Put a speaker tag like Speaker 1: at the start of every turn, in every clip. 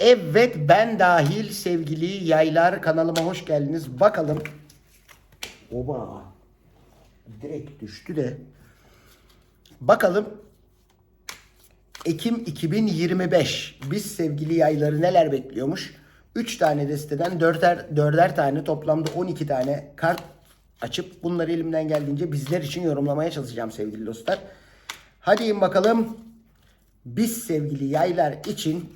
Speaker 1: Evet ben dahil sevgili yaylar kanalıma hoş geldiniz. Bakalım. Oba. Direkt düştü de. Bakalım. Ekim 2025. Biz sevgili yayları neler bekliyormuş? 3 tane desteden 4'er, 4'er tane toplamda 12 tane kart açıp bunları elimden geldiğince bizler için yorumlamaya çalışacağım sevgili dostlar. Hadi in bakalım. Biz sevgili yaylar için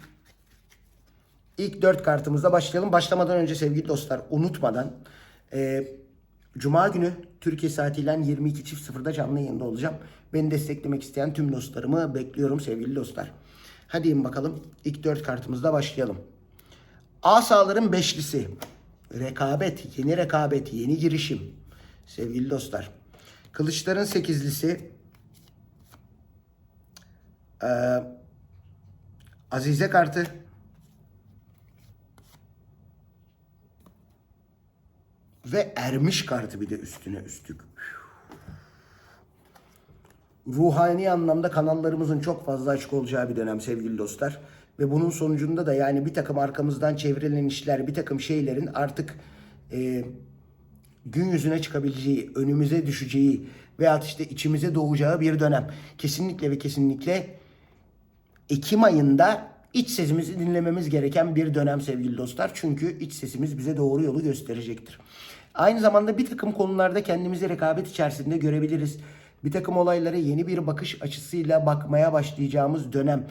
Speaker 1: İlk dört kartımızla başlayalım. Başlamadan önce sevgili dostlar unutmadan e, Cuma günü Türkiye saatiyle 22.00'da canlı yayında olacağım. Beni desteklemek isteyen tüm dostlarımı bekliyorum sevgili dostlar. Hadi bakalım. İlk dört kartımızla başlayalım. Asaların beşlisi. Rekabet, yeni rekabet, yeni girişim. Sevgili dostlar. Kılıçların sekizlisi. Ee, Azize kartı. Ve ermiş kartı bir de üstüne üstlük. Ruhani anlamda kanallarımızın çok fazla açık olacağı bir dönem sevgili dostlar. Ve bunun sonucunda da yani bir takım arkamızdan çevrilen işler, bir takım şeylerin artık e, gün yüzüne çıkabileceği, önümüze düşeceği veyahut işte içimize doğacağı bir dönem. Kesinlikle ve kesinlikle Ekim ayında iç sesimizi dinlememiz gereken bir dönem sevgili dostlar. Çünkü iç sesimiz bize doğru yolu gösterecektir. Aynı zamanda bir takım konularda kendimizi rekabet içerisinde görebiliriz. Bir takım olaylara yeni bir bakış açısıyla bakmaya başlayacağımız dönem.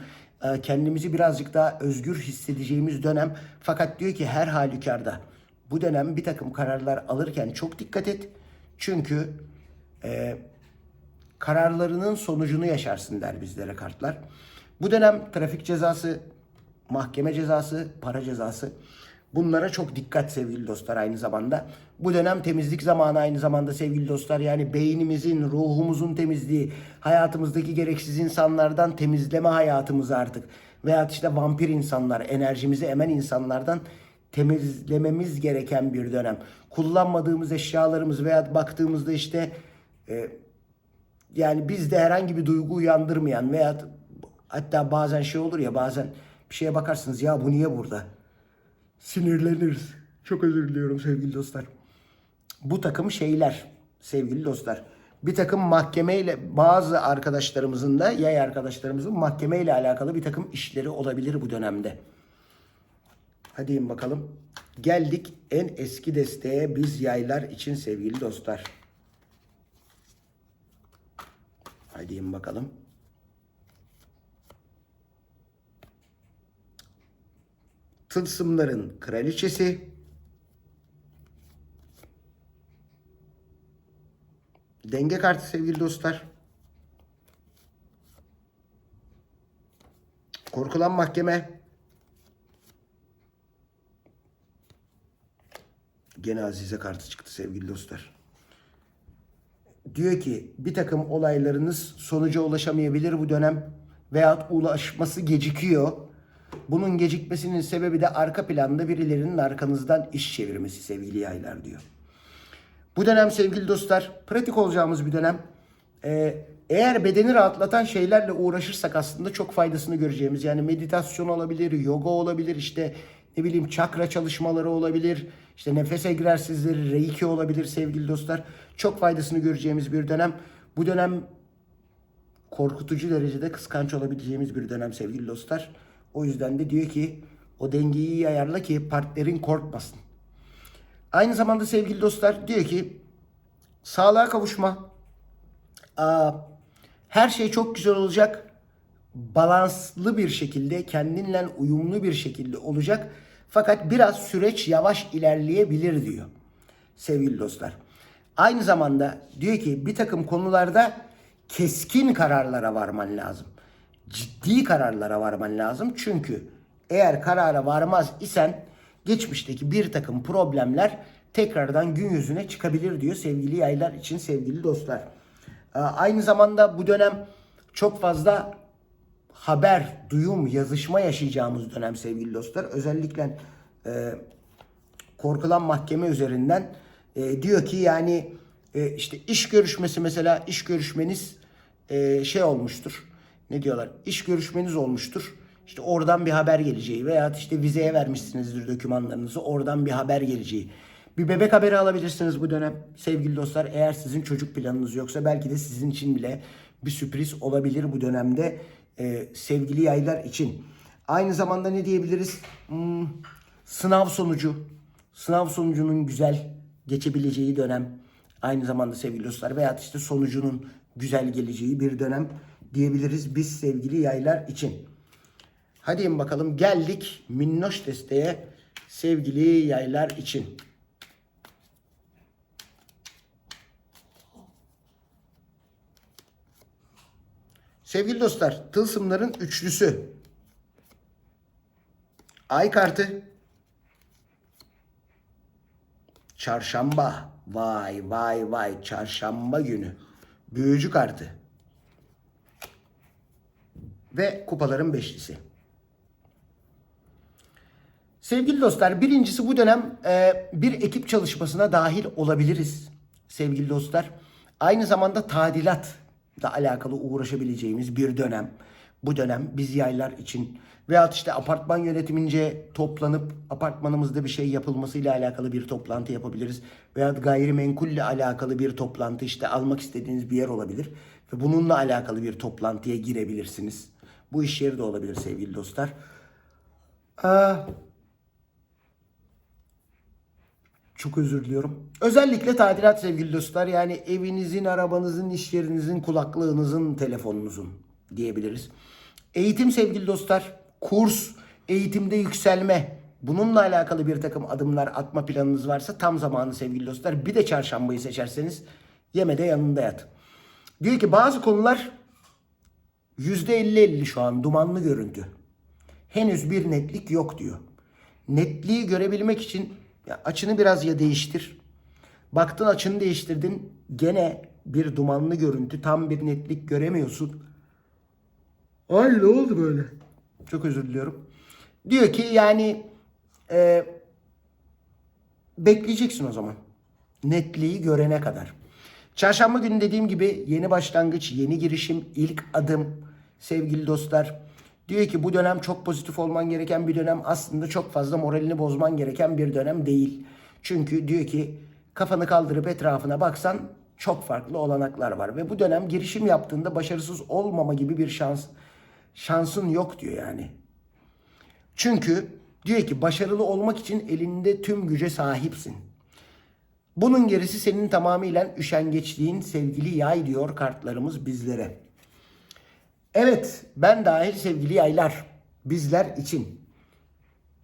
Speaker 1: Ee, Kendimizi birazcık daha özgür hissedeceğimiz dönem. Fakat diyor ki her halükarda bu dönem bir takım kararlar alırken çok dikkat et. Çünkü e, kararlarının sonucunu yaşarsın der bizlere kartlar. Bu dönem trafik cezası, mahkeme cezası, para cezası. Bunlara çok dikkat sevgili dostlar aynı zamanda. Bu dönem temizlik zamanı aynı zamanda sevgili dostlar. Yani beynimizin, ruhumuzun temizliği, hayatımızdaki gereksiz insanlardan temizleme hayatımızı artık. Veyahut işte vampir insanlar, enerjimizi emen insanlardan temizlememiz gereken bir dönem. Kullanmadığımız eşyalarımız veya baktığımızda işte e, yani bizde herhangi bir duygu uyandırmayan veya hatta bazen şey olur ya bazen bir şeye bakarsınız ya bu niye burada? Sinirleniriz. Çok özür diliyorum sevgili dostlar. Bu takım şeyler sevgili dostlar. Bir takım mahkemeyle bazı arkadaşlarımızın da yay arkadaşlarımızın mahkemeyle alakalı bir takım işleri olabilir bu dönemde. Hadi bakalım. Geldik en eski desteğe biz yaylar için sevgili dostlar. Hadi bakalım. Tılsımların kraliçesi. Denge kartı sevgili dostlar. Korkulan mahkeme. Gene Azize kartı çıktı sevgili dostlar. Diyor ki bir takım olaylarınız sonuca ulaşamayabilir bu dönem veyahut ulaşması gecikiyor. Bunun gecikmesinin sebebi de arka planda birilerinin arkanızdan iş çevirmesi sevgili yaylar diyor. Bu dönem sevgili dostlar pratik olacağımız bir dönem. Ee, eğer bedeni rahatlatan şeylerle uğraşırsak aslında çok faydasını göreceğimiz. Yani meditasyon olabilir, yoga olabilir, işte ne bileyim çakra çalışmaları olabilir, işte nefes egzersizleri, reiki olabilir sevgili dostlar. Çok faydasını göreceğimiz bir dönem. Bu dönem korkutucu derecede kıskanç olabileceğimiz bir dönem sevgili dostlar. O yüzden de diyor ki o dengeyi iyi ayarla ki partnerin korkmasın. Aynı zamanda sevgili dostlar diyor ki sağlığa kavuşma. Aa, her şey çok güzel olacak. Balanslı bir şekilde, kendinle uyumlu bir şekilde olacak. Fakat biraz süreç yavaş ilerleyebilir diyor sevgili dostlar. Aynı zamanda diyor ki bir takım konularda keskin kararlara varman lazım. Ciddi kararlara varman lazım. Çünkü eğer karara varmaz isen geçmişteki bir takım problemler tekrardan gün yüzüne çıkabilir diyor sevgili yaylar için sevgili dostlar. Ee, Aynı zamanda bu dönem çok fazla haber, duyum, yazışma yaşayacağımız dönem sevgili dostlar. Özellikle e, korkulan mahkeme üzerinden e, diyor ki yani e, işte iş görüşmesi mesela iş görüşmeniz e, şey olmuştur. Ne diyorlar? İş görüşmeniz olmuştur. işte oradan bir haber geleceği veya işte vizeye vermişsinizdir dokümanlarınızı oradan bir haber geleceği. Bir bebek haberi alabilirsiniz bu dönem sevgili dostlar. Eğer sizin çocuk planınız yoksa belki de sizin için bile bir sürpriz olabilir bu dönemde e, sevgili yaylar için. Aynı zamanda ne diyebiliriz? Hmm, sınav sonucu. Sınav sonucunun güzel geçebileceği dönem. Aynı zamanda sevgili dostlar veya işte sonucunun güzel geleceği bir dönem diyebiliriz biz sevgili yaylar için. Hadi bakalım geldik minnoş desteğe sevgili yaylar için. Sevgili dostlar, tılsımların üçlüsü. Ay kartı. Çarşamba. Vay vay vay çarşamba günü. Büyücü kartı. Ve kupaların beşlisi. Sevgili dostlar, birincisi bu dönem e, bir ekip çalışmasına dahil olabiliriz sevgili dostlar. Aynı zamanda tadilatla alakalı uğraşabileceğimiz bir dönem. Bu dönem biz yaylar için veyahut işte apartman yönetimince toplanıp apartmanımızda bir şey yapılmasıyla alakalı bir toplantı yapabiliriz. Veyahut gayrimenkulle alakalı bir toplantı işte almak istediğiniz bir yer olabilir. Ve bununla alakalı bir toplantıya girebilirsiniz. Bu iş yeri de olabilir sevgili dostlar. Aa, Çok özür diliyorum. Özellikle tadilat sevgili dostlar. Yani evinizin, arabanızın, iş yerinizin, kulaklığınızın, telefonunuzun diyebiliriz. Eğitim sevgili dostlar. Kurs, eğitimde yükselme. Bununla alakalı bir takım adımlar atma planınız varsa tam zamanı sevgili dostlar. Bir de çarşambayı seçerseniz yemede yanında yat. Diyor ki bazı konular %50-50 şu an dumanlı görüntü. Henüz bir netlik yok diyor. Netliği görebilmek için ya açını biraz ya değiştir. Baktın açını değiştirdin. Gene bir dumanlı görüntü. Tam bir netlik göremiyorsun. Ay ne oldu böyle? Çok özür diliyorum. Diyor ki yani e, bekleyeceksin o zaman. Netliği görene kadar. Çarşamba günü dediğim gibi yeni başlangıç, yeni girişim, ilk adım sevgili dostlar. Diyor ki bu dönem çok pozitif olman gereken bir dönem. Aslında çok fazla moralini bozman gereken bir dönem değil. Çünkü diyor ki kafanı kaldırıp etrafına baksan çok farklı olanaklar var. Ve bu dönem girişim yaptığında başarısız olmama gibi bir şans şansın yok diyor yani. Çünkü diyor ki başarılı olmak için elinde tüm güce sahipsin. Bunun gerisi senin tamamıyla üşengeçliğin sevgili yay diyor kartlarımız bizlere. Evet ben dahil sevgili yaylar bizler için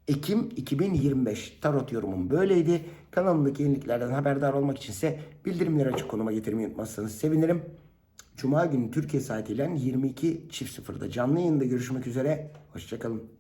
Speaker 1: Ekim 2025 tarot yorumum böyleydi. Kanalımdaki yeniliklerden haberdar olmak içinse bildirimleri açık konuma getirmeyi unutmazsanız sevinirim. Cuma günü Türkiye saatiyle 22.00'da canlı yayında görüşmek üzere. Hoşçakalın.